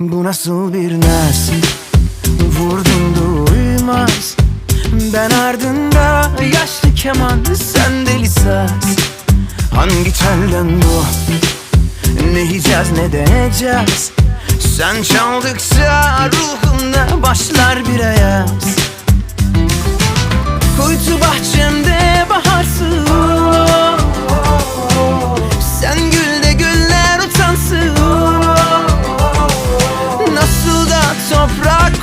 nasıl bir naz Vurdum duymaz. Ben ardında yaşlı keman Sen deli saz. Hangi telden bu? Ne yiyeceğiz ne deneyeceğiz Sen çaldıkça ruhumda başlar bir ayaz